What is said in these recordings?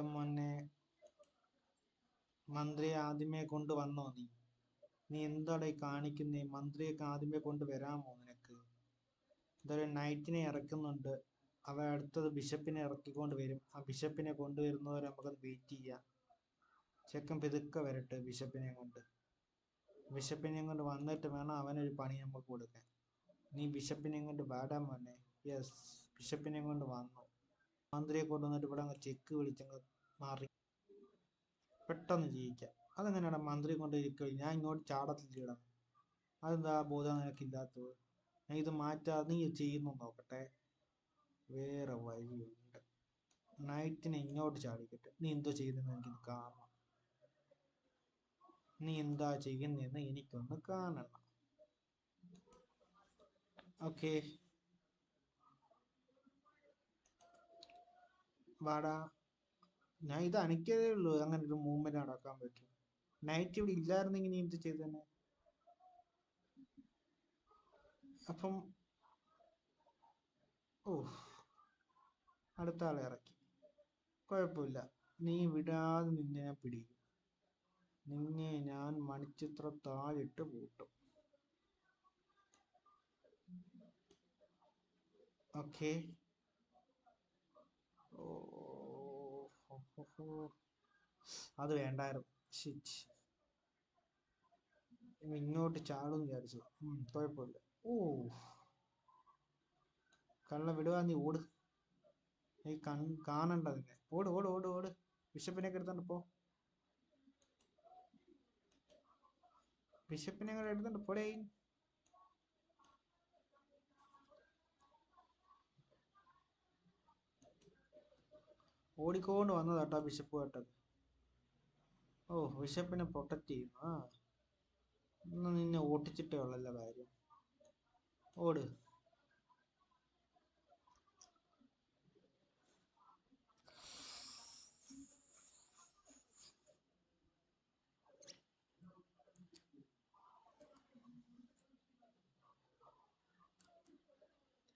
മോനെ മന്ത്രിയെ ആദ്യമേ കൊണ്ട് വന്നോ നീ? നീ എന്താടാ ഈ കാണിക്കുന്നേ? മന്ത്രിയൊക്കെ ആദ്യമേ കൊണ്ട് വരാമോ നിനക്ക്? ഇതൊരു നൈറ്റിനെ ഇറക്കുന്നുണ്ട്. അവ അടുത്തത് ബിഷപ്പിനെ ഇറക്കിക്കൊണ്ട് വരും. ആ ബിഷപ്പിനെ കൊണ്ടുവരുന്നവരെ നമുക്കത് വെയിറ്റ് ചെയ്യാം. ചെക്കൻ പിതുക്കെ വരട്ടെ ബിഷപ്പിനെ കൊണ്ട്. ബിഷപ്പിനെ കൊണ്ട് വന്നിട്ട് വേണം അവനൊരു പണി നമുക്ക് കൊടുക്കാൻ. നീ ബിഷപ്പിനെ കൊണ്ട് വാടാൻ മോനെ. യെസ് ബിഷപ്പിനെ കൊണ്ട് വന്നു. മന്ത്രിയെ കൊണ്ടുവന്നിട്ട് ഇവിടെ ചെക്ക് വിളിച്ചങ്ങ് മാറി. പെട്ടെന്ന് ജീവിക്കാം. അതെങ്ങനെയാണ്? മന്ത്രി കൊണ്ട് ഇരിക്കുക ഞാൻ ഇങ്ങോട്ട് ചാടത്തില്ല അതെന്താ? ബോധം നിനക്കില്ലാത്തത്. ഞാൻ ഇത് മാറ്റാതെ നീ ചെയ്യുന്നു നോക്കട്ടെ. വേറെ വഴിയുണ്ട്. നൈറ്റിനെ ഇങ്ങോട്ട് ചാടിക്കട്ടെ. നീ എന്തോ ചെയ്തെന്ന് എനിക്കൊന്ന് കാണണം. നീ എന്താ ചെയ്യുന്നതെന്ന് എനിക്കൊന്ന് കാണണം. ഓക്കെ. വാടാ. ഞാൻ ഇത് അനക്കതേ ഉള്ളൂ. അങ്ങനെ ഒരു മൂവ്മെന്റ് നടക്കാൻ പറ്റും. നൈറ്റ് ഇവിടെ ഇല്ലായിരുന്നെങ്കിൽ നീ എന്ത് ചെയ്തേനെ? അപ്പം ഓ അടുത്ത ആളെ ഇറക്കി. കുഴപ്പമില്ല. നീ വിടാതെ നിന്നെ ഞാൻ പിടിക്കും. നിന്നെ ഞാൻ മണിച്ചിത്ര താഴിട്ട് പൂട്ടും. ഓക്കെ ഓ. അത് വേണ്ടായിരുന്നു. ഷിറ്റ് ഇങ്ങോട്ട് ചാടും വിചാരിച്ചു. കുഴപ്പമില്ല. ഓ. കള്ള വിടുവാ നീ ഓട്. നീ കൺ കാണണ്ട നിന്നെ. ഓട് ഓട് ഓട് ഓട്. ബിഷപ്പിനെ എടുത്തോണ്ട് പോ. ബിഷപ്പിനെ എടുത്തോണ്ട് പോടേ. ഓടിക്കൊണ്ട് വന്നതാട്ടോ ബിഷപ്പ് കേട്ടത്. ഓ ബിഷപ്പിനെ പ്രൊട്ടക്റ്റ് ചെയ്യുന്നു. ആ. ഇന്ന് നിന്നെ ഓട്ടിച്ചിട്ടേ ഉള്ളല്ലോ കാര്യം. ഓട്.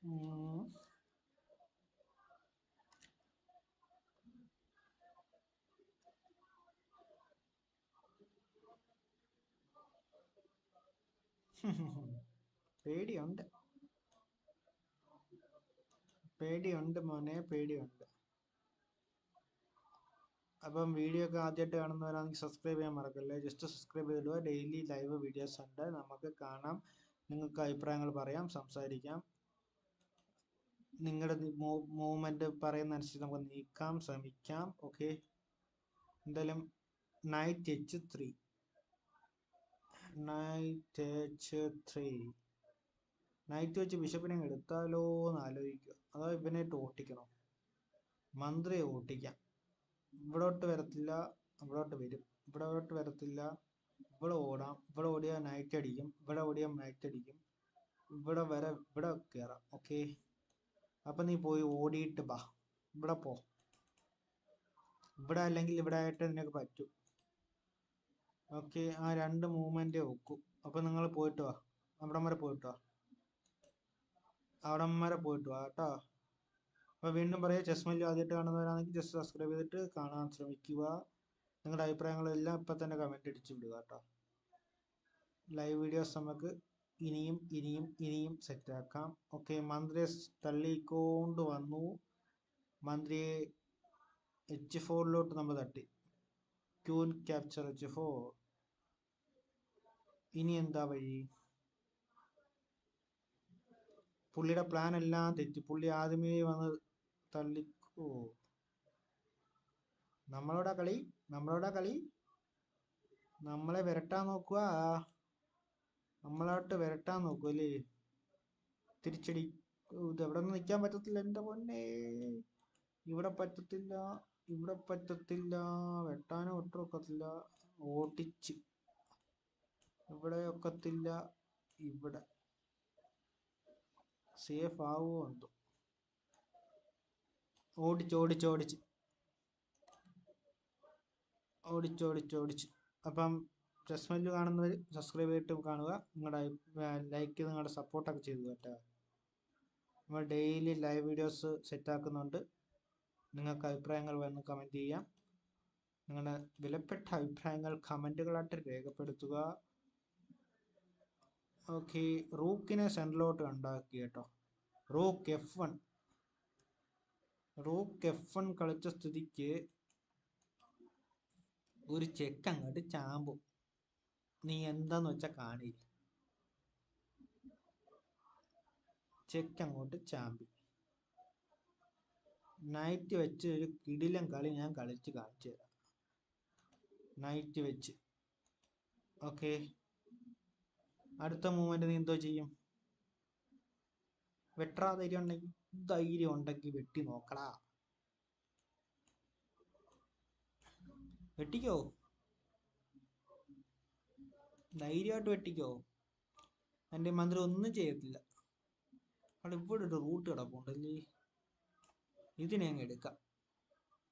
ഉം. പേടിയുണ്ട്. പേടിയുണ്ട് മോനെ പേടിയുണ്ട്. അപ്പം വീഡിയോ ഒക്കെ ആദ്യമായിട്ട് കാണുന്നവരാണെങ്കിൽ സബ്സ്ക്രൈബ് ചെയ്യാൻ മറക്കല്ലേ? ജസ്റ്റ് സബ്സ്ക്രൈബ് ചെയ്തിടുക ഡെയിലി ലൈവ് വീഡിയോസ് ഉണ്ട്. നമുക്ക് കാണാം. നിങ്ങൾക്ക് അഭിപ്രായങ്ങൾ പറയാം സംസാരിക്കാം. നിങ്ങളുടെ മൂവ്മെന്റ് പറയുന്ന അനുസരിച്ച് നമുക്ക് നീക്കാം ശ്രമിക്കാം. ഓക്കെ എന്തായാലും knight H three knight three knight വെച്ച് ബിഷപ്പിനെ എടുത്താലോ എന്ന് ആലോചിക്കുക. അതോ ഇട്ട് ഓട്ടിക്കണം? മന്ത്രിയെ ഓട്ടിക്കാം. ഇവിടോട്ട് വരത്തില്ല ഇവിടോട്ട് വരും. ഇവിടോട്ട് വരത്തില്ല ഇവിടെ ഓടാം. ഇവിടെ ഓടിയാൽ നൈറ്റ് അടിക്കും. ഇവിടെ ഓടിയാൽ നൈറ്റ് അടിക്കും. ഇവിടെ വരെ ഇവിടെ കയറാം ഓക്കെ അപ്പൊ നീ പോയി ഓടിയിട്ട് ബാ ഇവിടെ പോ. ഇവിടെ അല്ലെങ്കിൽ ഇവിടെ ആയിട്ട് നിനക്ക് പറ്റും. ഓക്കെ ആ രണ്ട് മൂവ്മെന്റേ ഒക്കൂ. അപ്പൊ നിങ്ങൾ പോയിട്ട് വാ. അവിടം വരെ പോയിട്ട് വാ. അവിടം വരെ പോയിട്ട് വാ കേട്ടോ. അപ്പൊ വീണ്ടും പറയാം ചെസ് മല്ലി ആദ്യമായിട്ട് കാണുന്നവരാണെങ്കിൽ ജസ്റ്റ് സബ്സ്ക്രൈബ് ചെയ്തിട്ട് കാണാൻ ശ്രമിക്കുക. നിങ്ങളുടെ അഭിപ്രായങ്ങളെല്ലാം ഇപ്പൊ തന്നെ കമന്റ് അടിച്ചു വിടുക കേട്ടോ. ലൈവ് വീഡിയോസ് നമുക്ക് ഇനിയും ഇനിയും ഇനിയും സെറ്റാക്കാം ഓക്കെ മന്ത്രിയെ തള്ളിക്കൊണ്ട് വന്നു. മന്ത്രിയെ എച്ച് ഫോറിലോട്ട് നമ്മൾ തട്ടി. ക്യൂൻ ക്യാപ്ചർ എച്ച് ഫോർ ഇനി എന്താ വഴി? പുള്ളിയുടെ പ്ലാൻ എല്ലാം തെറ്റി. പുള്ളി ആദ്യമേ വന്ന് തള്ളിക്കോ നമ്മളോടാ കളി? നമ്മളോടാ കളി? നമ്മളെ വരട്ടാൻ നോക്കുക നമ്മളോട്ട് വരട്ടാൻ നോക്കുക അല്ലേ? തിരിച്ചടി. ഇത് എവിടെ നിന്ന് നിൽക്കാൻ പറ്റത്തില്ല എന്റെ പൊന്നെ. ഇവിടെ പറ്റത്തില്ല. ഇവിടെ പറ്റത്തില്ല വെട്ടാനും ഒട്ടും ഒക്കത്തില്ല. ഓടിച്ച്. ഇവിടെ ഒക്കത്തില്ല ഇവിടെ. സേഫ് ആവുമോ എന്തോ. ഓടിച്ച് ഓടിച്ച് ഓടിച്ച്. ഓടിച്ച് ഓടിച്ച് ഓടിച്ച്. അപ്പം മെല്ലു കാണുന്നവർ സബ്സ്ക്രൈബ് ചെയ്തിട്ട് കാണുക. നിങ്ങളുടെ ലൈക്ക് നിങ്ങളുടെ സപ്പോർട്ടൊക്കെ ചെയ്തു കേട്ടോ. നമ്മൾ ഡെയിലി ലൈവ് വീഡിയോസ് സെറ്റ് ആക്കുന്നുണ്ട്. നിങ്ങൾക്ക് അഭിപ്രായങ്ങൾ വന്ന് കമന്റ് ചെയ്യാം. നിങ്ങളുടെ വിലപ്പെട്ട അഭിപ്രായങ്ങൾ കമന്റുകളായിട്ട് രേഖപ്പെടുത്തുക. ഓക്കെ റൂക്കിനെ സെൻട്രലോട്ട് ഉണ്ടാക്കി കേട്ടോ. Rook F one rook F one കളിച്ച സ്ഥിതിക്ക് ഒരു ചെക്ക് അങ്ങോട്ട് ചാമ്പും. നീ എന്താന്ന് വെച്ചാ കാണില്ല. ചെക്ക് അങ്ങോട്ട് ചാമ്പി. നൈറ്റ് വെച്ച് ഒരു കിടിലൻ കളി ഞാൻ കളിച്ച് കാണിച്ചു തരാം. നൈറ്റ് വെച്ച്. ഓക്കെ അടുത്ത മൂവ്മെന്റ് നീ എന്തോ ചെയ്യും? വെട്ടാ ധൈര്യം ഉണ്ടെങ്കിൽ ധൈര്യം ഉണ്ടെങ്കിൽ വെട്ടി നോക്കടാ. വെട്ടിക്കോ? ധൈര്യമായിട്ട് വെട്ടിക്കോ? എന്റെ മന്ത്രി ഒന്നും ചെയ്യത്തില്ല. അവിടെ ഇവിടെ ഒരു റൂട്ട് കിടപ്പുണ്ടല്ലേ ഇതിനെ അങ്ങ് എടുക്കാം.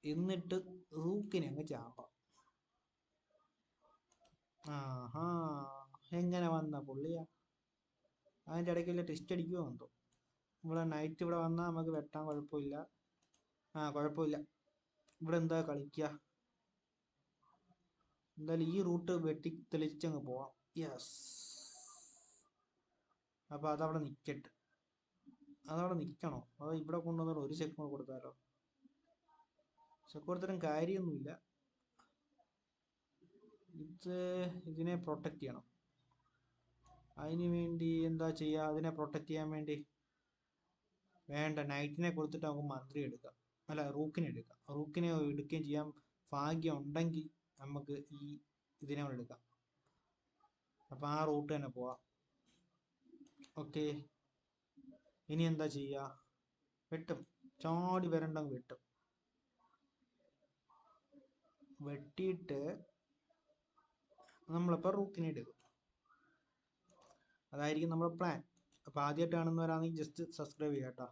എന്നിട്ട് റൂക്കിനെ അങ്ങ് ചാപ്പാം ആഹാ എങ്ങനെ വന്ന പുള്ളിയാ? അതിന്റെ ഇടയ്ക്ക് വല്ല ടെസ്റ്റ് അടിക്കുമോ എന്തോ. ഇവിടെ നൈറ്റ് ഇവിടെ വന്നാൽ നമുക്ക് വെട്ടാൻ കുഴപ്പമില്ല. ആ കുഴപ്പമില്ല. ഇവിടെ എന്താ കളിക്കുക എന്തായാലും ഈ റൂട്ട് വെട്ടി തെളിച്ചങ്ങ് പോവാം. യെസ് അപ്പോൾ അതവിടെ നിൽക്കട്ടെ അതവിടെ നിൽക്കണോ? അതോ ഇവിടെ കൊണ്ടുവന്നിട്ട് ഒരു ചെക്ക് കൂടെ കൊടുത്താലോ? ചെക്ക് കൊടുത്തിട്ടും കാര്യമൊന്നുമില്ല. ഇത് ഇതിനെ പ്രൊട്ടക്റ്റ് ചെയ്യണം. അതിന് വേണ്ടി എന്താ ചെയ്യുക? അതിനെ പ്രൊട്ടക്റ്റ് ചെയ്യാൻ വേണ്ടി വേണ്ട. നൈറ്റിനെ കൊടുത്തിട്ട് നമുക്ക് മന്ത്രി എടുക്കാം. അല്ല റൂക്കിനെ എടുക്കാം. റൂക്കിനെ എടുക്കുകയും ചെയ്യാം. ഭാഗ്യം ഉണ്ടെങ്കിൽ നമുക്ക് ഈ ഇതിനെ എടുക്കാം. അപ്പം ആ റൂട്ട് തന്നെ പോവാം. ഓക്കെ ഇനി എന്താ ചെയ്യുക വെട്ടും. ചാടി വരണ്ടെങ്കിൽ വെട്ടും. വെട്ടിയിട്ട് നമ്മളിപ്പോൾ റൂക്കിനെ എടുക്കും അതായിരിക്കും നമ്മുടെ പ്ലാൻ അപ്പോൾ ആദ്യമായിട്ട് കാണുന്നവരാണെങ്കിൽ ജസ്റ്റ് സബ്സ്ക്രൈബ് ചെയ്യുക കേട്ടോ.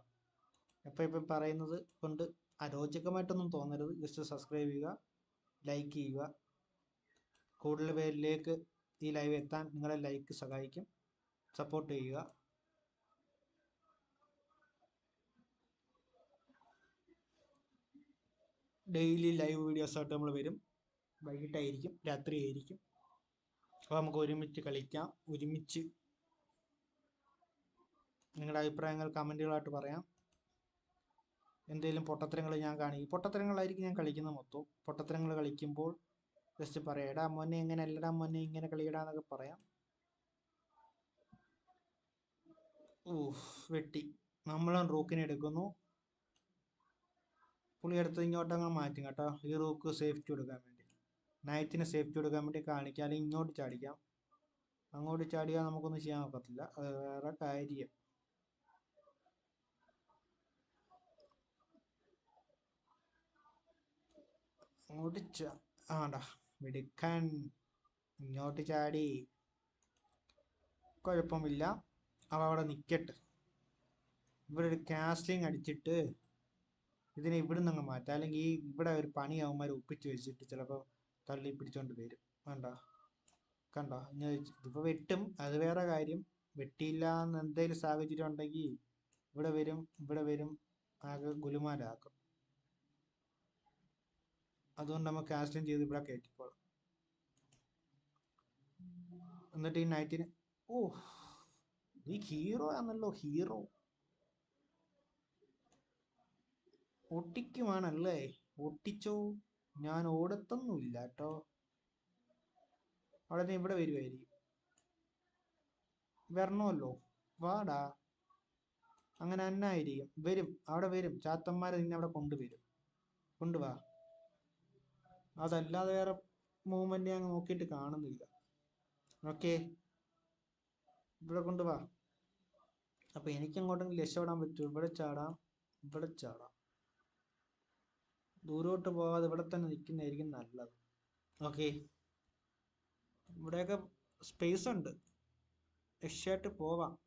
എപ്പോൾ ഇപ്പം പറയുന്നത് കൊണ്ട് അരോചകമായിട്ടൊന്നും തോന്നരുത്. ജസ്റ്റ് സബ്സ്ക്രൈബ് ചെയ്യുക ലൈക്ക് ചെയ്യുക. കൂടുതൽ പേരിലേക്ക് ഈ ലൈവ് എത്താൻ നിങ്ങളുടെ ലൈക്ക് സഹായിക്കും. സപ്പോർട്ട് ചെയ്യുക. ഡെയിലി ലൈവ് വീഡിയോസ് ആയിട്ട് നമ്മൾ വരും. വൈകിട്ടായിരിക്കും രാത്രി ആയിരിക്കും അപ്പോൾ നമുക്ക് ഒരുമിച്ച് കളിക്കാം. ഒരുമിച്ച് നിങ്ങളുടെ അഭിപ്രായങ്ങൾ കമന്റുകളായിട്ട് പറയാം. എന്തെങ്കിലും പൊട്ടത്തരങ്ങൾ ഞാൻ കാണിക്കും. പൊട്ടത്തരങ്ങളായിരിക്കും ഞാൻ കളിക്കുന്നത് മൊത്തം പൊട്ടത്തരങ്ങൾ കളിക്കുമ്പോൾ ജസ്റ്റ് പറയാം എടാ മോനെ എങ്ങനെ അല്ലടാ മോനെ ഇങ്ങനെ കളിയിടാന്നൊക്കെ പറയാം. ഊഫ് വെട്ടി. നമ്മളും റൂക്കിനെ എടുക്കുന്നു. പുള്ളി എടുത്ത് ഇങ്ങോട്ട് അങ്ങ് മാറ്റും കേട്ടോ. ഈ റൂക്ക് സേഫ്റ്റി കൊടുക്കാൻ വേണ്ടി. നൈറ്റിന് സേഫ്റ്റി കൊടുക്കാൻ വേണ്ടി കാണിക്കാൻ ഇങ്ങോട്ട് ചാടിക്കാം. അങ്ങോട്ട് ചാടിയാൽ നമുക്കൊന്നും ചെയ്യാൻ ഒക്കത്തില്ല. അത് വേറെ കാര്യം. അങ്ങോട്ട് ആടാ മിടുക്കൻ. ഇങ്ങോട്ട് ചാടി. കുഴപ്പമില്ല. അവ അവിടെ നിൽക്കട്ടെ ഇവിടെ ഒരു കാസ്റ്റിംഗ് അടിച്ചിട്ട് ഇതിനെ ഇവിടുന്ന് അങ്ങ് മാറ്റാം. അല്ലെങ്കിൽ ഈ ഇവിടെ ഒരു പണി അവന്മാർ ഒപ്പിച്ച് വെച്ചിട്ട് ചിലപ്പോൾ തള്ളി പിടിച്ചോണ്ട് വരും. വേണ്ട കണ്ടോ? ഇങ്ങനെ ഇതിപ്പോൾ വെട്ടും. അത് വേറെ കാര്യം. വെട്ടിയില്ല എന്ന് എന്തെങ്കിലും സാഹചര്യം ഉണ്ടെങ്കിൽ ഇവിടെ വരും ഇവിടെ വരും ആകെ ഗുലുമാലാക്കും. അതുകൊണ്ട് നമ്മൾ കാസ്റ്റിംഗ് ചെയ്ത് ഇവിടെ കയറ്റിക്കോളാം. എന്നിട്ട് ഈ നൈറ്റിന് ഓ നീ ഹീറോ ആണല്ലോ ഹീറോ ഒട്ടിക്കുവാണല്ലേ ഒട്ടിച്ചോ ഞാൻ ഓടത്തൊന്നുമില്ല കേട്ടോ അവിടെ നീ ഇവിടെ വരുമായിരിക്കും വരണമല്ലോ. വാടാ. അങ്ങനെ അന്നായിരിക്കും വരും. അവിടെ വരും. ചാത്തന്മാരെ നിന്നെ അവിടെ കൊണ്ടുവരും. കൊണ്ടുവാ. അതല്ലാതെ വേറെ മൂവ്മെന്റ് ഞാൻ നോക്കിയിട്ട് കാണുന്നില്ല. ഓക്കെ. ഇവിടെ കൊണ്ടുവാ. അപ്പൊ എനിക്ക് അങ്ങോട്ടെങ്കിലും രക്ഷപ്പെടാൻ പറ്റും ഇവിടെ ചാടാം. ഇവിടെ ചാടാം. ദൂരോട്ട് പോകാതെ ഇവിടെ തന്നെ നിൽക്കുന്നതായിരിക്കും നല്ലത്. ഓക്കെ ഇവിടെയൊക്കെ സ്പേസ് ഉണ്ട്. രക്ഷയായിട്ട് പോവാം.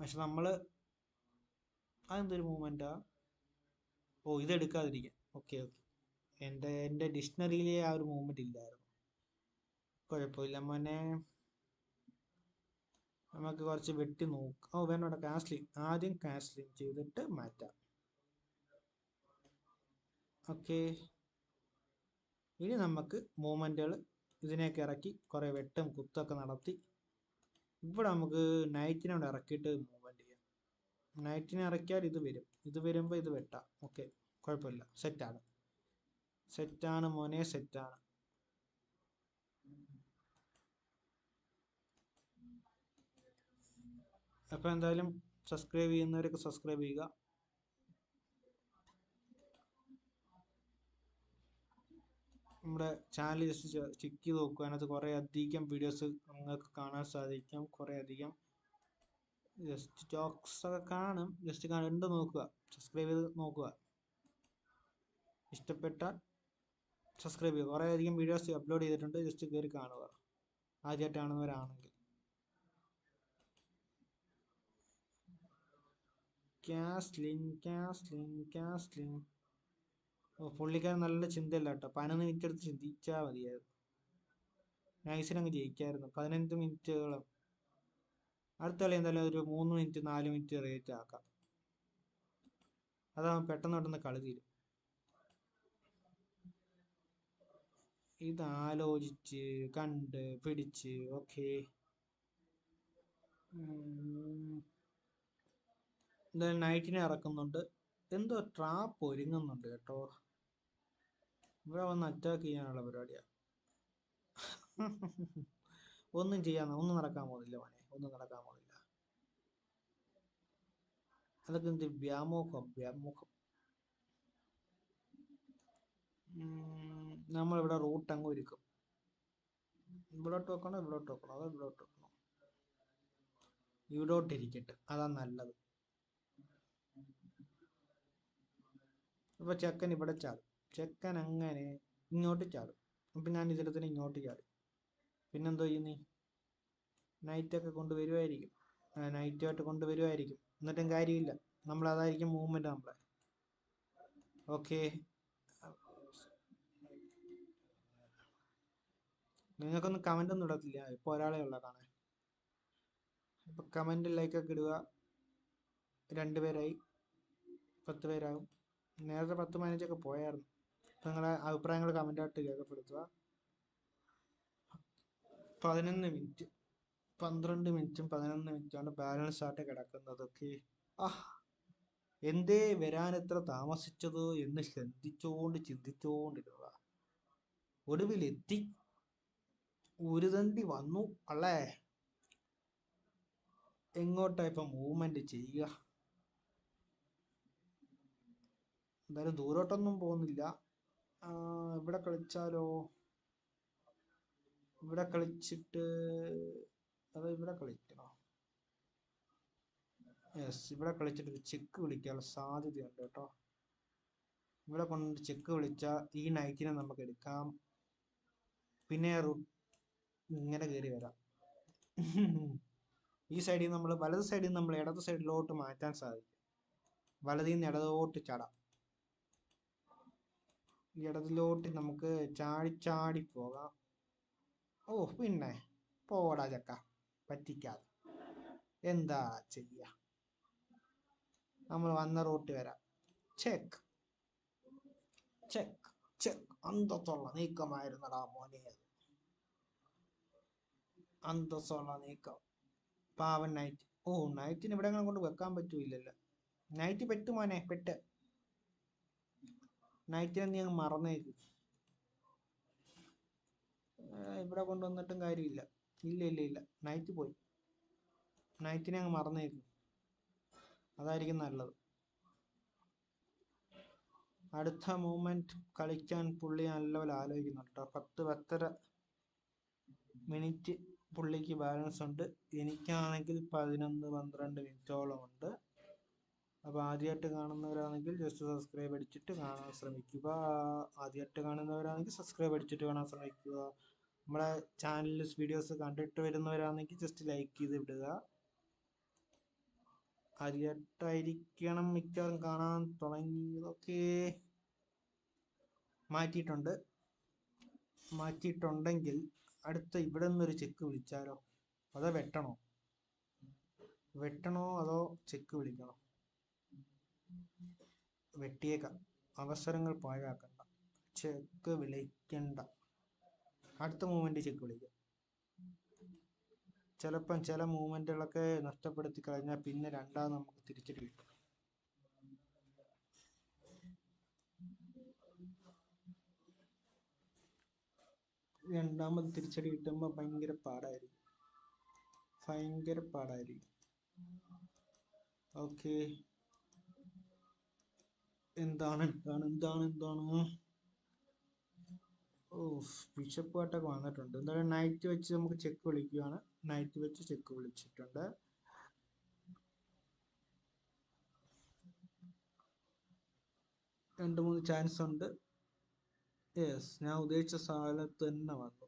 പക്ഷെ നമ്മൾ അതെന്തൊരു മൂവ്മെന്റാ ഓ ഇത് എടുക്കാതിരിക്കാം ഓക്കെ ഓക്കെ എന്റെ എന്റെ ഡിക്ഷണറിയിലെ ആ ഒരു മൂവ്മെന്റ് ഇല്ലായിരുന്നു. കുഴപ്പമില്ല മോനെ. നമുക്ക് കുറച്ച് വെട്ടി നോക്കാം. ഓ വേണ്ട കാസ്ലിംഗ് ആദ്യം കാസ്ലിംഗ് ചെയ്തിട്ട് മാറ്റാം. ഓക്കെ. ഇനി നമുക്ക് മൂവ്മെന്റുകൾ ഇതിനെയൊക്കെ ഇറക്കി കുറേ വെട്ടും കുത്തൊക്കെ നടത്തി. ഇവിടെ നമുക്ക് നൈറ്റിനെ കൂടെ ഇറക്കിയിട്ട് മൂവ്മെന്റ് ചെയ്യാം. നൈറ്റിനെ ഇറക്കിയാൽ ഇത് വരും. ഇത് വരുമ്പോൾ ഇത് വെട്ടാം. ഓക്കെ. കുഴപ്പമില്ല. സെറ്റാണ്. സെറ്റാണ് മോനെ സെറ്റാണ്. അപ്പോൾ എന്തായാലും സബ്സ്ക്രൈബ് ചെയ്യുന്നവരൊക്കെ സബ്സ്ക്രൈബ് ചെയ്യുക. നമ്മുടെ ചാനൽ ജസ്റ്റ് ചെക്ക് ചെയ്ത് നോക്കുക. അതിനകത്ത് കുറേ അധികം വീഡിയോസ് നിങ്ങൾക്ക് കാണാൻ സാധിക്കും. കുറേ അധികം ജസ്റ്റ് ടോക്സ് ഒക്കെ കാണും. ജസ്റ്റ് കണ്ട് നോക്കുക. സബ്സ്ക്രൈബ് ചെയ്ത് നോക്കുക. ഇഷ്ടപ്പെട്ടാൽ സബ്സ്ക്രൈബ് ചെയ്യുക. കുറേ അധികം വീഡിയോസ് അപ്ലോഡ് ചെയ്തിട്ടുണ്ട്. ജസ്റ്റ് കയറി കാണുക. ആദ്യമായിട്ട് കാണുന്നവരാണെങ്കിൽ കാസ്ലിംഗ് ലിങ്ക് കാസ്ലിംഗ് ഓ പുള്ളിക്കാരൻ നല്ല ചിന്തയല്ല കേട്ടോ പതിനൊന്ന് മിനിറ്റ് എടുത്ത് ചിന്തിച്ചാൽ മതിയായിരുന്നു. നൈസിനങ്ങ് ജയിക്കായിരുന്നു. പതിനഞ്ച് മിനിറ്റുകളും അടുത്ത കളി എന്തായാലും ഒരു മൂന്ന് മിനിറ്റ് നാല് മിനിറ്റ് റേറ്റ് ആക്കാം. അതാകുമ്പോൾ പെട്ടെന്ന് പെട്ടെന്ന് കളി തീരും. ഇത് ആലോചിച്ച് കണ്ട് പിടിച്ച് ഓക്കെ. എന്തായാലും നൈറ്റിനെ ഇറക്കുന്നുണ്ട്. എന്തോ ട്രാപ്പ് ഒരുങ്ങുന്നുണ്ട് കേട്ടോ. ഇവിടെ വന്ന് അറ്റാക്ക് ചെയ്യാനുള്ള പരിപാടിയാ. ഒന്നും ചെയ്യാൻ ഒന്നും നടക്കാൻ പോകുന്നില്ല മോനെ. ഒന്നും നടക്കാൻ പോകുന്നില്ല. അതൊക്കെ എന്ത് വ്യാമോഹം? വ്യാമോഹം. നമ്മളിവിടെ റൂട്ട് അങ്ങ് ഒരുക്കും. ഇവിടോട്ട് വെക്കണോ? ഇവിടോട്ട് വെക്കണോ? അതോ ഇവിടോട്ട് വെക്കണോ? ഇവിടോട്ട് ഇരിക്കട്ടെ അതാ നല്ലത്. ഇപ്പൊ ചെക്കൻ ഇവിടെ ചാടും. ചെക്കൻ അങ്ങനെ ഇങ്ങോട്ട് ചാടും. അപ്പൊ ഞാൻ ഇതിലത്തിന് ഇങ്ങോട്ട് ചാടും. പിന്നെന്തോ ചെയ്യുന്നേ? നൈറ്റൊക്കെ കൊണ്ടുവരുമായിരിക്കും നൈറ്റുമായിട്ട് കൊണ്ടുവരുമായിരിക്കും എന്നിട്ടും കാര്യമില്ല. നമ്മൾ അതായിരിക്കും മൂവ്മെന്റ് നമ്മളെ. ഓക്കെ നിങ്ങൾക്കൊന്നും കമന്റ് ഒന്നും ഇടത്തില്ല. ഇപ്പൊ ഒരാളെ ഉള്ള കാണാൻ ഇപ്പൊ കമന്റ് ലൈക്കൊക്കെ ഇടുക. രണ്ട് രണ്ടുപേരായി. പത്ത് പേരാകും. നേരത്തെ പത്ത് പതിനഞ്ചൊക്കെ പോയായിരുന്നു. നിങ്ങളെ അഭിപ്രായങ്ങൾ കമന്റായിട്ട് രേഖപ്പെടുത്തുക. പതിനൊന്ന് മിനിറ്റ് പന്ത്രണ്ട് മിനിറ്റും പതിനൊന്ന് മിനിറ്റാണ് ബാലൻസ് ആയിട്ട് കിടക്കുന്നത്. ഓക്കെ. ആ എന്തേ വരാൻ എത്ര താമസിച്ചത് എന്ന് ശ്രദ്ധിച്ചുകൊണ്ട് ചിന്തിച്ചോണ്ടിരുക ഒടുവിലെത്തി ഒരു തണ്ടി വന്നു. അല്ലേ എങ്ങോട്ടാ ഇപ്പൊ മൂവ്മെന്റ് ചെയ്യുക? എന്തായാലും ദൂരോട്ടൊന്നും പോകുന്നില്ല. ഇവിടെ കളിച്ചാലോ? ഇവിടെ കളിച്ചിട്ട് അത് ഇവിടെ കളിക്കണോ? യെസ് ഇവിടെ കളിച്ചിട്ട് ഒരു ചെക്ക് വിളിക്കാനുള്ള സാധ്യതയുണ്ട് കേട്ടോ. ഇവിടെ കൊണ്ട് ചെക്ക് വിളിച്ചാൽ ഈ നൈറ്റിനെ നമുക്ക് എടുക്കാം. പിന്നെ ഇങ്ങനെ കയറി വരാം. ഈ സൈഡിൽ നമ്മൾ വലത് സൈഡിൽ നമ്മൾ ഇടത് സൈഡിലോട്ട് മാറ്റാൻ സാധിക്കും. വലതിൽ നിന്ന് ഇടതോട്ട് ചാടാം. ഇടതിലോട്ട് നമുക്ക് ചാടി ചാടി പോകാം. ഓ പിന്നെ പോടാ ചക്ക പറ്റിക്കാതെ. എന്താ ചെയ്യ? നമ്മൾ വന്ന റൂട്ട് വരാം. ചെക്ക് ചെക്ക് ചെക്ക് അന്തസ്സുള്ള നീക്കമായിരുന്നടാ മോനെ. അന്തസ്സുള്ള നീക്കം. പാവൻ നൈറ്റ് ഓ നൈറ്റിന് ഇവിടെ കൊണ്ട് വെക്കാൻ പറ്റൂലല്ലോ നൈറ്റ് പെട്ടു മോനെ പെട്ട്. നൈറ്റിനെ തന്നെ അങ്ങ് മറന്നേക്ക്. ഇവിടെ കൊണ്ടുവന്നിട്ടും കാര്യമില്ല. ഇല്ല ഇല്ല ഇല്ല. നൈറ്റ് പോയി. നൈറ്റിനെ അങ്ങ് മറന്നേക്ക്. അതായിരിക്കും നല്ലത്. അടുത്ത മൂവ്മെന്റ് കളിക്കാൻ പുള്ളി നല്ലപോലെ ആലോചിക്കുന്നുണ്ട് കേട്ടോ. പത്ത് പത്തര മിനിറ്റ് പുള്ളിക്ക് ബാലൻസ് ഉണ്ട്. എനിക്കാണെങ്കിൽ പതിനൊന്ന് പന്ത്രണ്ട് മിനിറ്റോളം ഉണ്ട്. അപ്പോൾ ആദ്യമായിട്ട് കാണുന്നവരാണെങ്കിൽ ജസ്റ്റ് സബ്സ്ക്രൈബ് അടിച്ചിട്ട് കാണാൻ ശ്രമിക്കുക. ആദ്യമായിട്ട് കാണുന്നവരാണെങ്കിൽ സബ്സ്ക്രൈബ് അടിച്ചിട്ട് കാണാൻ ശ്രമിക്കുക. നമ്മുടെ ചാനലിൽ വീഡിയോസ് കണ്ടിട്ട് വരുന്നവരാണെങ്കിൽ ജസ്റ്റ് ലൈക്ക് ചെയ്ത് വിടുക. ആദ്യമായിട്ടായിരിക്കണം മിക്കവാറും കാണാൻ തുടങ്ങിയതൊക്കെ മാറ്റിയിട്ടുണ്ട്. മാറ്റിയിട്ടുണ്ടെങ്കിൽ അടുത്ത ഇവിടെ നിന്നൊരു ചെക്ക് വിളിച്ചാലോ? അതോ വെട്ടണോ? വെട്ടണോ അതോ ചെക്ക് വിളിക്കണോ? വെട്ടിയേക്കാം. അവസരങ്ങൾ പാഴാക്കണ്ട. ചെക്ക് വിളിക്കണ്ട. അടുത്ത മൂവ്മെന്റ് ചെക്ക് വിളിക്കാം. ചിലപ്പം ചില മൂവ്മെന്റുകളൊക്കെ നഷ്ടപ്പെടുത്തി കഴിഞ്ഞാൽ പിന്നെ രണ്ടാമത് നമുക്ക് തിരിച്ചിട്ട് കിട്ടും. രണ്ടാമത് തിരിച്ചടി കിട്ടുമ്പോൾ ഭയങ്കര പാടായിരിക്കും. ഭയങ്കര പാടായിരിക്കും. ഓക്കെ എന്താണ് എന്താണ് എന്താണ് എന്താണ്? ഓ ബിഷപ്പ് പാട്ടൊക്കെ വന്നിട്ടുണ്ട്. എന്തായാലും നൈറ്റ് വെച്ച് നമുക്ക് ചെക്ക് വിളിക്കുകയാണ്. നൈറ്റ് വെച്ച് ചെക്ക് വിളിച്ചിട്ടുണ്ട്. രണ്ട് മൂന്ന് ചാൻസ് ഉണ്ട്. യെസ് ഞാൻ ഉദ്ദേശിച്ച സ്ഥലത്ത് തന്നെ വന്നു.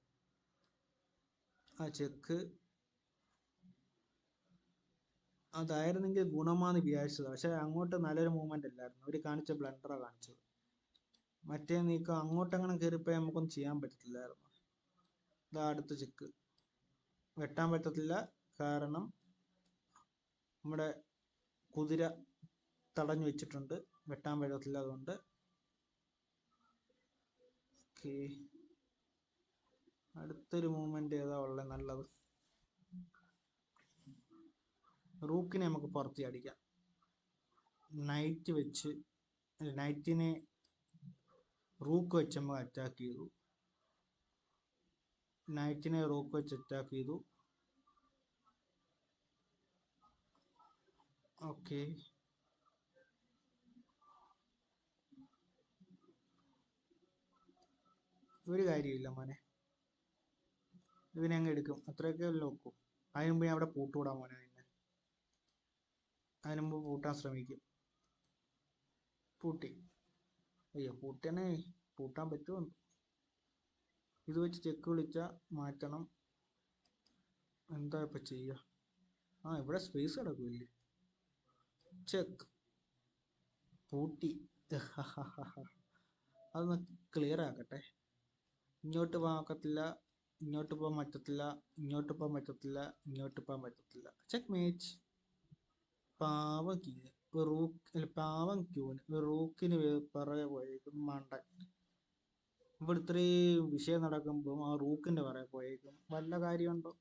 ആ ചെക്ക് അതായിരുന്നെങ്കിൽ ഗുണമാന്ന് വിചാരിച്ചത്. പക്ഷെ അങ്ങോട്ട് നല്ലൊരു മൂവ്മെന്റ് അല്ലായിരുന്നു അവർ കാണിച്ച ബ്ലണ്ടറാ കാണിച്ചത്. മറ്റേ നീക്കം അങ്ങോട്ടെങ്ങനെ കയറിപ്പോയി നമുക്കൊന്നും ചെയ്യാൻ പറ്റത്തില്ലായിരുന്നു. ഇതാ അടുത്ത ചെക്ക് വെട്ടാൻ പറ്റത്തില്ല. കാരണം നമ്മുടെ കുതിര തടഞ്ഞു വെച്ചിട്ടുണ്ട്. വെട്ടാൻ പറ്റത്തില്ല അതുകൊണ്ട്. ഓക്കെ അടുത്തൊരു മൂവ്മെന്റ് ഏതാ ഉള്ളത് നല്ലത്? റൂക്കിനെ നമുക്ക് പുറത്തി അടിക്കാം. നൈറ്റ് വെച്ച് നൈറ്റിനെ റൂക്ക് വെച്ച് നമ്മൾ അറ്റാക്ക് ചെയ്തു. നൈറ്റിനെ റൂക്ക് വെച്ച് അറ്റാക്ക് ചെയ്തു. ഓക്കെ ഒരു കാര്യമില്ല മോനെ. ഇതിനെ അങ്ങ് എടുക്കും. അത്രയൊക്കെ നോക്കും അതിന് മുമ്പ് ഞാൻ അവിടെ പൂട്ടുകൂടാ മോനെ അതിന് മുമ്പ് പൂട്ടാൻ ശ്രമിക്കും. പൂട്ടി. അയ്യോ പൂട്ടനെ പൂട്ടാൻ പറ്റുമോ? ഇത് വെച്ച് ചെക്ക് വിളിച്ചാൽ മാറ്റണം. എന്താ ഇപ്പം ചെയ്യുക ആ ഇവിടെ സ്പേസ് കിടക്കില്ലേ? ചെക്ക് പൂട്ടി. അതൊന്ന് ക്ലിയർ ആക്കട്ടെ. ഇങ്ങോട്ട് പോകാൻ ഒക്കത്തില്ല. ഇങ്ങോട്ട് പോകാൻ പറ്റത്തില്ല. ഇങ്ങോട്ട് പോകാൻ പറ്റത്തില്ല. ഇങ്ങോട്ട് പോകാൻ പറ്റത്തില്ല. ചെക്ക് മേച്ച് പാവം കിങ്. റൂക്ക് അല്ല പാവം ക്യൂന് വെറൂക്കിന് പിറകെ പോയേക്കും മണ്ടൻ. ഇവിടെ ഇത്രയും വിഷയം നടക്കുമ്പോൾ ആ റൂക്കിന്റെ പിറകെ പോയേക്കും. വല്ല കാര്യമുണ്ടോ?